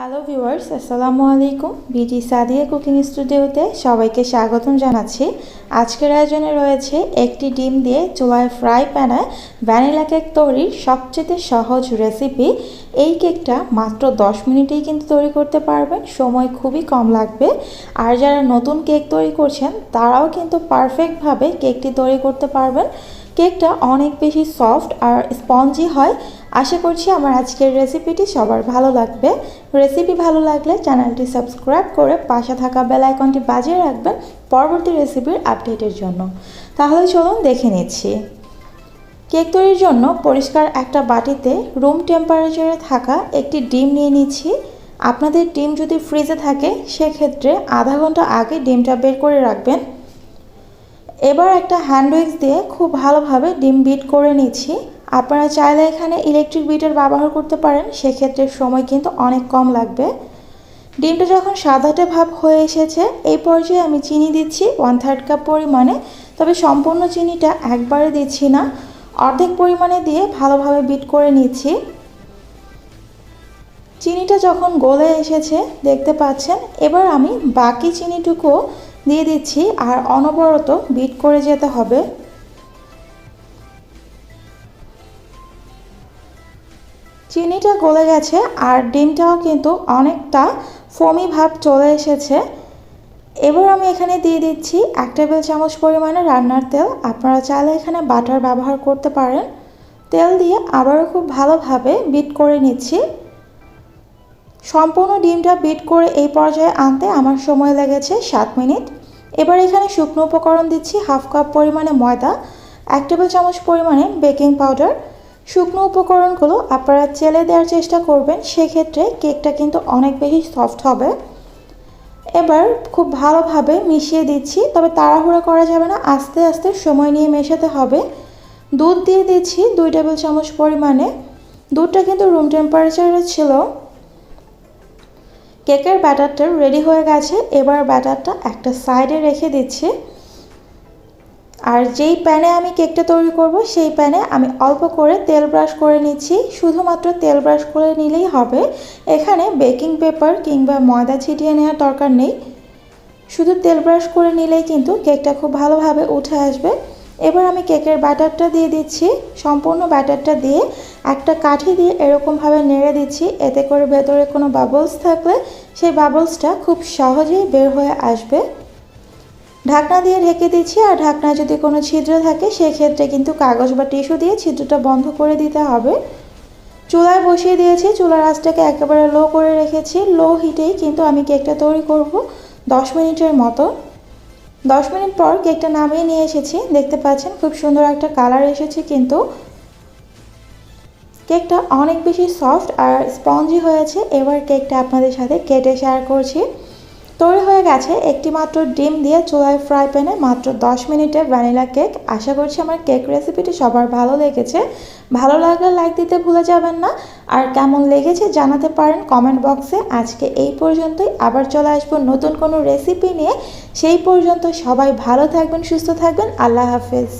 Hello viewers আসসালামু আলাইকুম। Busy Sadia cooking স্টুডিওতে সবাইকে স্বাগতম জানাচ্ছি। আজকের আয়োজনে রয়েছে একটি ডিম দিয়ে চুলায় ফ্রাই প্যানে ভ্যানিলা কেক তৈরির সবচেয়ে সহজ রেসিপি এই কেকটা মাত্র 10 মিনিটেই কিন্তু তৈরি করতে পারবেন, সময় খুবই কম লাগবে। আর যারা নতুন কেক তৈরি করছেন, তারাও কিন্তু পারফেক্টভাবে কেকটি তৈরি করতে পারবেন। কেকটা অনেক বেশি সফট আর স্পঞ্জি হয় আশা করছি আমার আজকের রেসিপিটি সবার ভালো লাগবে। রেসিপি ভালো লাগলে চ্যানেলটি সাবস্ক্রাইব করে পাশে থাকা বেল আইকনটি বাজিয়ে রাখবেন পরবর্তী রেসিপির আপডেটের জন্য। তাহলে চলুন দেখে নিচ্ছি। কেক তৈরির জন্য পরিষ্কার একটা বাটিতে রুম টেম্পারেচারে থাকা একটি ডিম নিয়ে নিচ্ছি। আপনাদের ডিম যদি ফ্রিজে থাকে, সেক্ষেত্রে আধা ঘণ্টা আগে ডিমটা বের করে রাখবেন। এবার একটা হ্যান্ড উইক্স দিয়ে খুব ভালোভাবে ডিম বিট করে নিচ্ছি। আপনারা চাইলে এখানে ইলেকট্রিক বিটার ব্যবহার করতে পারেন, সেক্ষেত্রে সময় কিন্তু অনেক কম লাগবে। ডিমটা যখন সাদাটে ভাব হয়ে এসেছে, এই পর্যায়ে আমি চিনি দিচ্ছি ওয়ান থার্ড কাপ পরিমাণে। তবে সম্পূর্ণ চিনিটা একবারে দিচ্ছি না। অর্ধেক পরিমাণে দিয়ে ভালোভাবে বিট করে নিচ্ছি। চিনিটা যখন গলে এসেছে, দেখতে পাচ্ছেন, এবার আমি বাকি চিনিটুকু দিয়ে দিচ্ছি আর অনবরত বিট করে যেতে হবে। চিনিটা গলে গেছে আর ডিমটাও কিন্তু অনেকটা ফমি ভাব চলে এসেছে। এবার আমি এখানে দিয়ে দিচ্ছি এক টেবিল চামচ পরিমাণে রান্নার তেল। আপনারা চাইলে এখানে বাটার ব্যবহার করতে পারেন। তেল দিয়ে আবারও খুব ভালোভাবে বিট করে নিচ্ছি। সম্পূর্ণ ডিমটা বিট করে এই পর্যায়ে আনতে আমার সময় লেগেছে সাত মিনিট। এবার এখানে শুকনো উপকরণ দিচ্ছি হাফ কাপ পরিমাণে ময়দা, এক টেবিল চামচ পরিমাণে বেকিং পাউডার শুকনো উপকরণগুলো আপনারা চেলে দেওয়ার চেষ্টা করবেন, সেক্ষেত্রে কেকটা কিন্তু অনেক বেশি সফট হবে। এবার খুব ভালোভাবে মিশিয়ে দিচ্ছি, তবে তাড়াহুড়া করা যাবে না, আস্তে আস্তে সময় নিয়ে মেশাতে হবে। দুধ দিয়ে দিচ্ছি দুই টেবিল চামচ পরিমাণে। দুধটা কিন্তু রুম টেম্পারেচারে ছিল। কেকের ব্যাটারটা রেডি হয়ে গেছে, এবার ব্যাটারটা একটা সাইডে রেখে দিচ্ছি। আর যেই প্যানে আমি কেকটা তৈরি করব, সেই প্যানে আমি অল্প করে তেল ব্রাশ করে নিচ্ছি। শুধুমাত্র তেল ব্রাশ করে নিলেই হবে। এখানে বেকিং পেপার কিংবা ময়দা ছিটিয়ে নেওয়ার দরকার নেই। শুধু তেল ব্রাশ করে নিলেই কিন্তু কেকটা খুব ভালোভাবে উঠে আসবে। এবার আমি কেকের ব্যাটারটা দিয়ে দিচ্ছি। সম্পূর্ণ ব্যাটারটা দিয়ে একটা কাঠি দিয়ে এরকমভাবে নেড়ে দিচ্ছি। এতে করে ভেতরে কোনো বাবলস থাকলে সেই বাবলসটা খুব সহজেই বের হয়ে আসবে। ঢাকনা দিয়ে ঢেকে দিচ্ছি, আর ঢাকনায় যদি কোনো ছিদ্র থাকে, সেক্ষেত্রে কিন্তু কাগজ বা টিস্যু দিয়ে ছিদ্রটা বন্ধ করে দিতে হবে। চুলায় বসিয়ে দিয়েছি, চুলার আঁচটাকে একেবারে লো করে রেখেছি। লো হিটেই কিন্তু আমি কেকটা তৈরি করব দশ মিনিটের মতো। দশ মিনিট পর কেকটা নামিয়ে নিয়ে এসেছি। দেখতে পাচ্ছেন, খুব সুন্দর একটা কালার এসেছে কিন্তু। কেকটা অনেক বেশি সফট আর স্পঞ্জি হয়েছে। এবার কেকটা আপনাদের সাথে কেটে শেয়ার করছি। তৈরি হয়ে গেছে একটি মাত্র ডিম দিয়ে চুলায় ফ্রাই প্যানে মাত্র 10 মিনিটের ভ্যানিলা কেক। আশা করছি আমার কেক রেসিপিটি সবার ভালো লেগেছে। ভালো লাগলে লাইক দিতে ভুলে যাবেন না। আর কেমন লেগেছে জানাতে পারেন কমেন্ট বক্সে। আজকে এই পর্যন্তই। আবার চলে আসব নতুন কোনো রেসিপি নিয়ে। সেই পর্যন্ত সবাই ভালো থাকবেন, সুস্থ থাকবেন। আল্লাহ হাফেজ।